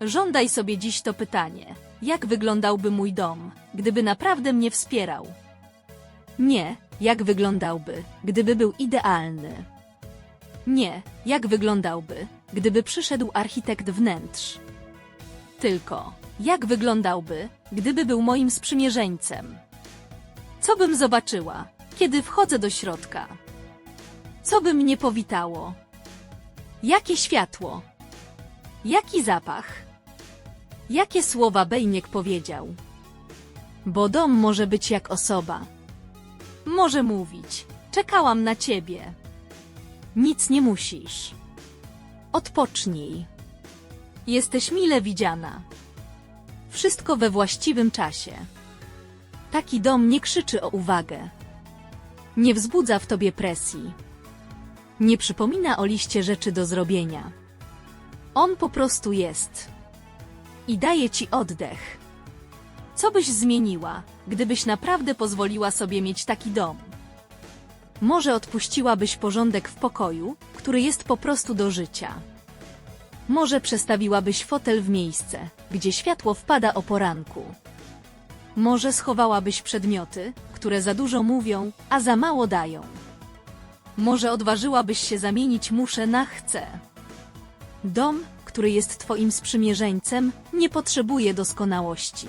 Żądaj sobie dziś to pytanie. Jak wyglądałby mój dom, gdyby naprawdę mnie wspierał? Nie, jak wyglądałby, gdyby był idealny? Nie, jak wyglądałby, gdyby przyszedł architekt wnętrz? Tylko, jak wyglądałby, gdyby był moim sprzymierzeńcem? Co bym zobaczyła, kiedy wchodzę do środka? Co by mnie powitało? Jakie światło? Jaki zapach? Jakie słowa Bejniek powiedział? Bo dom może być jak osoba. Może mówić, czekałam na ciebie. Nic nie musisz. Odpocznij. Jesteś mile widziana. Wszystko we właściwym czasie. Taki dom nie krzyczy o uwagę. Nie wzbudza w tobie presji. Nie przypomina o liście rzeczy do zrobienia. On po prostu jest. I daje ci oddech. Co byś zmieniła, gdybyś naprawdę pozwoliła sobie mieć taki dom? Może odpuściłabyś porządek w pokoju, który jest po prostu do życia. Może przestawiłabyś fotel w miejsce, gdzie światło wpada o poranku. Może schowałabyś przedmioty, które za dużo mówią, a za mało dają. Może odważyłabyś się zamienić muszę na chcę. Dom, który jest twoim sprzymierzeńcem, nie potrzebuje doskonałości.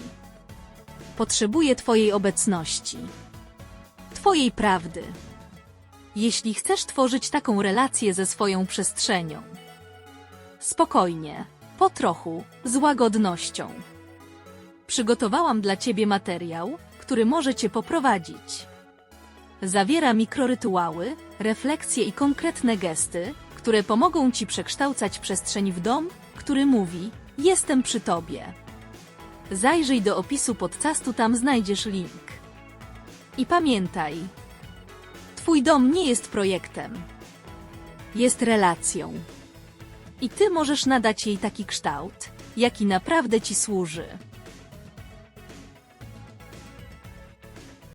Potrzebuje twojej obecności. Twojej prawdy. Jeśli chcesz tworzyć taką relację ze swoją przestrzenią. Spokojnie, po trochu, z łagodnością. Przygotowałam dla ciebie materiał, który może cię poprowadzić. Zawiera mikrorytuały, refleksje i konkretne gesty, które pomogą ci przekształcać przestrzeń w dom, który mówi: Jestem przy tobie. Zajrzyj do opisu podcastu, tam znajdziesz link. I pamiętaj: Twój dom nie jest projektem, jest relacją. I ty możesz nadać jej taki kształt, jaki naprawdę ci służy.